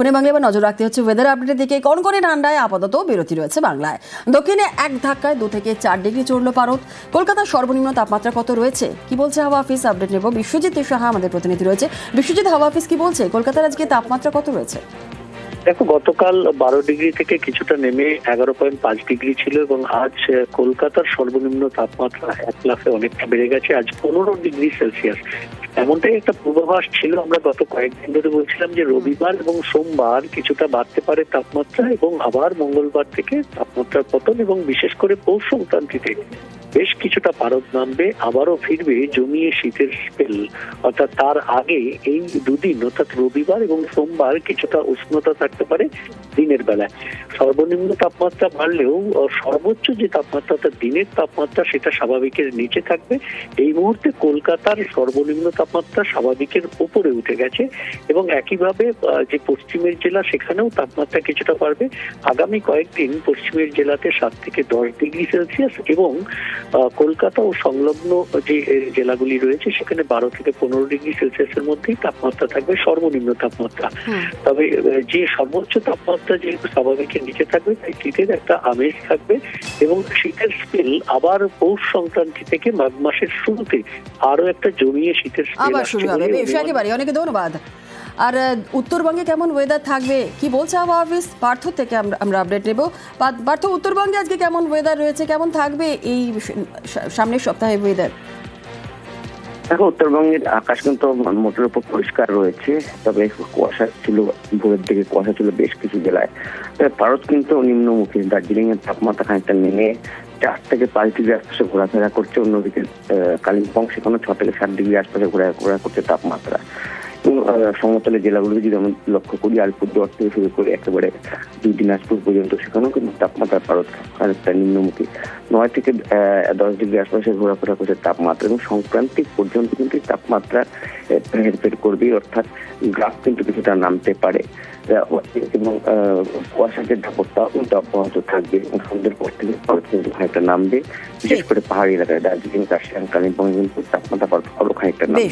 পুনে বাংলায় এবার নজর রাখতে হচ্ছে ওয়েদার আপডেটের দিকে। কনকনে ঠান্ডায় আপাতত বিরতি রয়েছে বাংলায়। দক্ষিণে এক ধাক্কায় দু থেকে চার ডিগ্রি চড়ল পারত কলকাতার সর্বনিম্ন তাপমাত্রা কত রয়েছে? কি বলছে হাওয়া অফিস আপডেট নেব। বিশ্বজিৎ সাহা আমাদের প্রতিনিধি রয়েছে। বিশ্বজিৎ, হাওয়া অফিস কি বলছে? কলকাতার আজকে তাপমাত্রা কত রয়েছে? দেখো, গতকাল বারো ডিগ্রি থেকে কিছুটা নেমে এগারো পয়েন্ট পাঁচ ডিগ্রি ছিল এবং আজ কলকাতার সর্বনিম্ন তাপমাত্রা এক লাফে অনেকটা বেড়ে গেছে। আজ পনেরো ডিগ্রি সেলসিয়াস। এমনটাই একটা পূর্বাভাস ছিল, আমরা গত কয়েকদিন ধরে বলছিলাম যে রবিবার এবং সোমবার কিছুটা বাড়তে পারে তাপমাত্রা এবং আবার মঙ্গলবার থেকে তাপমাত্রার পতন এবং বিশেষ করে পৌষ সংক্রান্তিতে বেশ কিছুটা পারদ নামবে, আবারও ফিরবে জমিয়ে শীতের স্পেল অর্থাৎ তার আগে এই দুদিন, অর্থাৎ রবিবার এবং সোমবার কিছুটা উষ্ণতা থাকতে পারে দিনের বেলায়। সর্বনিম্ন তাপমাত্রা বাড়লেও সর্বোচ্চ যে তাপমাত্রা অর্থাৎ দিনের তাপমাত্রা সেটা স্বাভাবিকের নিচে থাকবে। এই মুহূর্তে কলকাতার সর্বনিম্ন তাপমাত্রা স্বাভাবিকের উপরে উঠে গেছে এবং একইভাবে যে পশ্চিমের জেলা সেখানেও তাপমাত্রা কিছুটা বাড়বে। আগামী কয়েকদিন পশ্চিমের জেলাতে সাত থেকে দশ ডিগ্রি সেলসিয়াস এবং কলকাতা ও সংলগ্ন যে জেলাগুলি রয়েছে সেখানে বারো থেকে পনেরো ডিগ্রি সেলসিয়াসের মধ্যেই তাপমাত্রা থাকবে সর্বনিম্ন তাপমাত্রা। তবে যে সর্বোচ্চ তাপমাত্রা যেহেতু স্বাভাবিকের নিচে থাকবে তাই শীতের একটা আমেজ থাকবে এবং শীতের স্পেল আবার পৌষ সংক্রান্তি থেকে মাঘ মাসের শুরুতে আরও একটা জমিয়ে শীতের স্পেল আবার শুরু হবে। বেশ একেবারে অনেকে ধন্যবাদ। আর উত্তরবঙ্গে কেমন ওয়েদার থাকবে কি বলছে হাওয়া অফিস পার্থ থেকে আমরা আপডেট নেব। পার্থ উত্তরবঙ্গে আজকে কেমন ওয়েদার রয়েছে কেমন থাকবে এই সামনের সপ্তাহে ওয়েদার দেখো, উত্তরবঙ্গের আকাশ কিন্তু মোটের উপর পরিষ্কার রয়েছে, তবে কুয়াশা ছিল, ভোরের দিকে কুয়াশা ছিল বেশ কিছু জেলায়। তবে ভারত কিন্তু নিম্নমুখী দার্জিলিং এর তাপমাত্রা খানিকটা নেমে চার থেকে পাঁচ ডিগ্রি আশপাশে ঘোরাফেরা করছে, অন্যদিকে কালিম্পং সেখানে ছ থেকে সাত ডিগ্রি আশপাশে ঘোরাফেরা করছে তাপমাত্রা। সমতলের জেলাগুলোকে যদি আমরা লক্ষ্য করি আলিপুরদুয়ার থেকে শুরু করে একেবারে দুই দিনাজপুর পর্যন্ত সেখানেও কিন্তু তাপমাত্রা ভারত খানিকটা নিম্নমুখী। নয় থেকে দশ ডিগ্রি আশপাশে ঘোরাফেরা করছে তাপমাত্রা এবং সংক্রান্তি পর্যন্ত কিন্তু তাপমাত্রা হেরফের করবে অর্থাৎ গ্রাফ কিন্তু কিছুটা নামতে পারে। এবং কুয়াশা যে দাপটটাও কিন্তু অব্যাহত থাকবে এবং সন্ধ্যের পর থেকে ভারত কিন্তু খানিকটা নামবে। বিশেষ করে পাহাড়ি এলাকায় দার্জিলিং কাশিয়ান কালিম্পং কিন্তু তাপমাত্রা আরও খানিকটা নামবে।